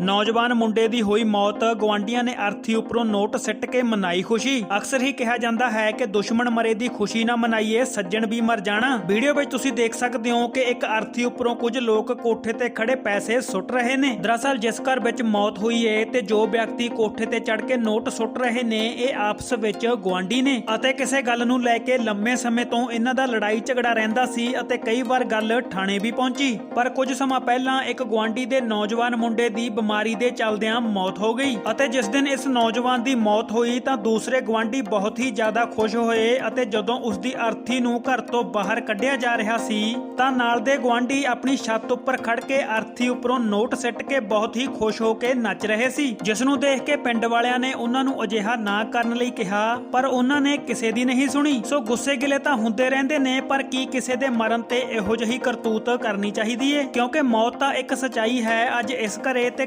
ਨੌਜਵਾਨ ਮੁੰਡੇ ਦੀ ਹੋਈ ਮੌਤ ਗਵਾਂਡੀਆਂ ਨੇ ਅਰਥੀ ਉੱਪਰੋਂ ਨੋਟ ਸਿੱਟ ਕੇ ਮਨਾਈ ਖੁਸ਼ੀ। ਅਕਸਰ ਹੀ ਕਿਹਾ ਜਾਂਦਾ ਹੈ ਕਿ ਦੁਸ਼ਮਣ ਮਰੇ ਦੀ ਖੁਸ਼ੀ ਨਾ ਮਨਾਈਏ, ਸੱਜਣ ਵੀ ਮਰ ਜਾਣਾ। ਵੀਡੀਓ ਵਿੱਚ ਤੁਸੀਂ ਦੇਖ ਸਕਦੇ ਹੋ ਕਿ ਇੱਕ ਅਰਥੀ ਉੱਪਰੋਂ ਕੁਝ ਲੋਕ ਕੋਠੇ ਤੇ ਖੜੇ ਪੈਸੇ ਸੁੱਟ ਰਹੇ ਨੇ। ਦਰਅਸਲ ਜਿਸ ਘਰ ਵਿੱਚ ਮੌਤ ਹੋਈ ਏ ਤੇ ਜੋ ਵਿਅਕਤੀ ਕੋਠੇ ਤੇ ਚੜ ਕੇ ਨੋਟ ਸੁੱਟ ਰਹੇ ਨੇ, ਇਹ ਆਪਸ ਵਿੱਚ ਗਵਾਂਡੀ ਨੇ। ਅਤੇ ਕਿਸੇ ਗੱਲ ਨੂੰ ਲੈ ਕੇ ਲੰਮੇ ਸਮੇਂ ਤੋਂ ਇਹਨਾਂ ਦਾ ਲੜਾਈ ਝਗੜਾ ਰਹਿੰਦਾ ਸੀ ਅਤੇ ਕਈ ਵਾਰ ਗੱਲ ਥਾਣੇ ਵੀ ਪਹੁੰਚੀ। ਪਰ ਕੁਝ ਸਮਾਂ ਪਹਿਲਾਂ ਇੱਕ ਗਵਾਂਡੀ ਦੇ ਨੌਜਵਾਨ ਮੁੰਡੇ ਦੀ ਬਿਮਾਰੀ ਦੇ ਚਲਦਿਆਂ ਮੌਤ ਹੋ ਗਈ ਅਤੇ ਜਿਸ ਦਿਨ ਇਸ ਨੌਜਵਾਨ ਦੀ ਮੌਤ ਹੋਈ ਤਾਂ ਦੂਸਰੇ ਗਵਾਂਡੀ ਬਹੁਤ ਹੀ ਜ਼ਿਆਦਾ ਖੁਸ਼ ਹੋਏ ਅਤੇ ਜਦੋਂ ਉਸ ਦੀ ਅਰਥੀ ਨੂੰ ਘਰ ਤੋਂ ਬਾਹਰ ਕੱਢਿਆ ਜਾ ਰਿਹਾ ਸੀ ਤਾਂ ਨਾਲ ਦੇ ਗਵਾਂਡੀ ਆਪਣੀ ਛੱਤ ਉੱਪਰ ਖੜ ਕੇ ਅਰਥੀ ਉੱਪਰੋਂ ਨੋਟ ਸਿੱਟ ਕੇ ਬਹੁਤ ਹੀ ਖੁਸ਼ ਹੋ ਕੇ ਨੱਚ ਰਹੇ ਸੀ, ਜਿਸ ਨੂੰ ਦੇਖ ਕੇ ਪਿੰਡ ਵਾਲਿਆਂ ਨੇ ਉਹਨਾਂ ਨੂੰ ਅਜਿਹਾ ਨਾ ਕਰਨ ਲਈ ਕਿਹਾ, ਪਰ ਉਹਨਾਂ ਨੇ ਕਿਸੇ ਦੀ ਨਹੀਂ ਸੁਣੀ। ਸੋ ਗੁੱਸੇ ਗਿਲੇ ਤਾਂ ਹੁੰਦੇ ਰਹਿੰਦੇ ਨੇ, ਪਰ ਕੀ ਕਿਸੇ ਦੇ ਮਰਨ ਤੇ ਇਹੋ ਜਿਹੀ ਕਰਤੂਤ ਕਰਨੀ ਚਾਹੀਦੀ ਏ? ਕਿਉਂਕਿ ਮੌਤ ਤਾਂ ਇੱਕ ਸਚਾਈ ਹੈ, ਅੱਜ ਇਸ ਘਰੇ ਤੇ